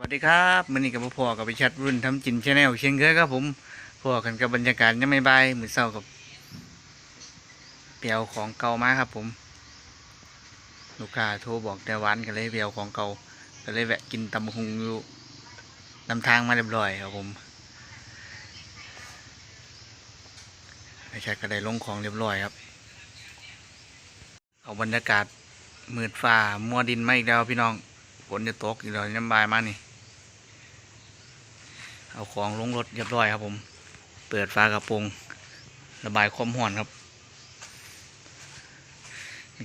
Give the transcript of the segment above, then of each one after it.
สวัสดีครับมันนี้กับพ่อกับไปชัดรุ่นทำจินชาแนลเชียงเคยครับผมพ่อกันกับบรรยากาศยังไม่บายมือเศร้ากับเปียวของเก่ามาครับผม ลูกค้าโทรบอกแต่วานกันเลยเปียวของเก่าก็เลยแวะกินตำกหุงอยู่นำทางมาเรียบร้อยครับผมไอชัดก็ได้ลงของเรียบร้อยครับ เอาบรรยากาศมืดฟ้ามัวดินมาอีกแล้วพี่น้องฝนจะตกอีกแล้วน้ำบายมานี่ เอาของลงรถเรียบร้อยครับผม เปิดฝากระโปรงระบายความร้อนครับ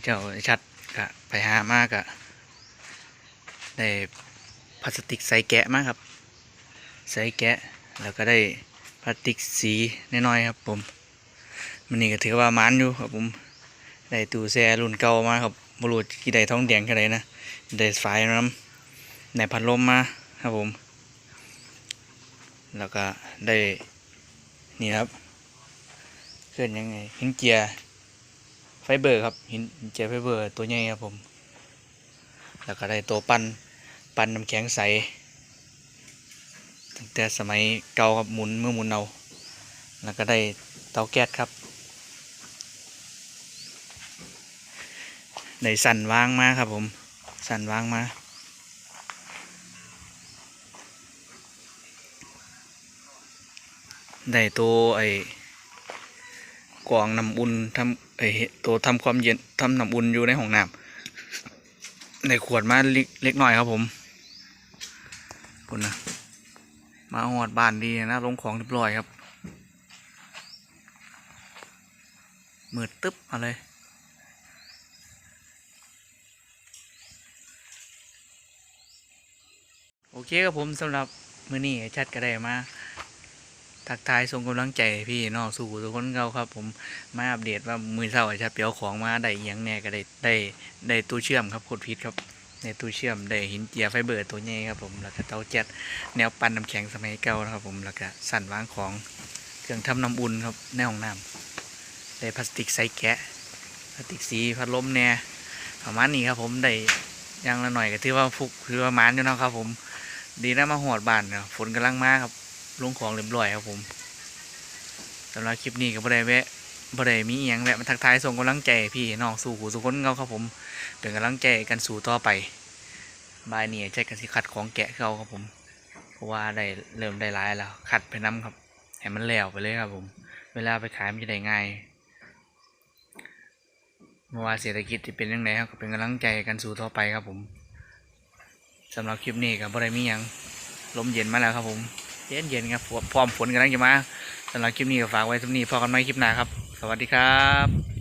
เจ้าชัดกะไปหามากะได้พลาสติกใส่แกะมากครับ ใส่แกะแล้วก็ได้พลาสติกสีน้อยๆครับ ผมมันนี่ก็ถือว่ามันอยู่ครับผมได้ตู้แช่รุ่นเก่ามาครับบรูกี่ได้ท้องแดงแค่ไหนนะได้ไฟน้ำในพัดลมมาครับผม แล้วก็ได้นี่ครับเคลื่อนยังไงหินเจียร์ไฟเบอร์ครับหินเจียร์ไฟเบอร์ตัวใหญ่ครับผม แล้วก็ได้ตัวปั้นปั้นน้ำแข็งใสตั้งแต่สมัยเก่าครับหมุนเมื่อหมุนเอาแล้วก็ได้เตาแก๊สครับในสั่นวางมาครับผมสั่นวางมา ได้ตัวไอ้กรองน้ำอุ่นทำไอ้ตัวทำความเย็นทำน้ำอุ่นอยู่ในห้องน้ำในขวดมาเล็กเล็กน้อยครับผมคุณนะมาหอดบ้านดีนะลงของเรียบร้อยครับมืดตึ๊บมาเลยโอเคครับผมสำหรับมื้อนี้ไอ้ชัดก็ได้มา ทักทายส่งกำลังใจพี่น้องสู่ทุกคนเขาครับ ผมมาอัปเดตว่ามือเศร้าไอ้ชัดเปียวของมาได้อิหยังแน่ก็ได้ได้ได้ตู้เชื่อมครับโคตรพิษครับในตู้เชื่อมได้หินเจียไฟเบอร์ตัวใหญ่ครับผมแล้วก็เตาแจ็ดแนวปั่นน้ำแข็งสมัยเก่านะครับ ผมแล้วก็สั่นวางของเครื่องทำน้ำอุ่นครับในห้องน้ำได้พลาสติกใส่แกะพลาสติกสีพัดลมแน่ประมาณนี้ครับ ผมได้อยังละหน่อยก็ถือว่าฟุกถือว่ามานอยู่นะครับ ผมดีนะมาหอดบ้านนะฝนกำลังมาครับ ลงของเรียบร้อยครับผมสำหรับคลิปนี้ก็บ่ได้แวะบ่ได้มีอหยังแวะมาทักทายส่งกำลังใจพี่น้องสู่หูสุคนเขาครับผมเป็นกำลังใจกันสู่ต่อไปบายเนี้ใจกันสิขัดของแกะเขาครับผมเพราะว่าได้เริ่มได้ร้ายแล้วขัดไปน้ำครับให้มันแล้วไปเลยครับผม เวลาไปขายมันจะได้ง่ายเมื่อว่าเศรษฐกิจที่เป็นยังไงครับก็เป็นกำลังใจกันสู่ต่อไปครับผมสำหรับคลิปนี้ก็บ่ได้มียังลมเย็นมาแล้วครับผม ย็นเย็นๆครับพร้อมฝนกำลังจะมาสำหรับคลิปนี้ก็ฝากไว้สำนี้พอกันไหมคลิปหน้าครับ สวัสดีครับ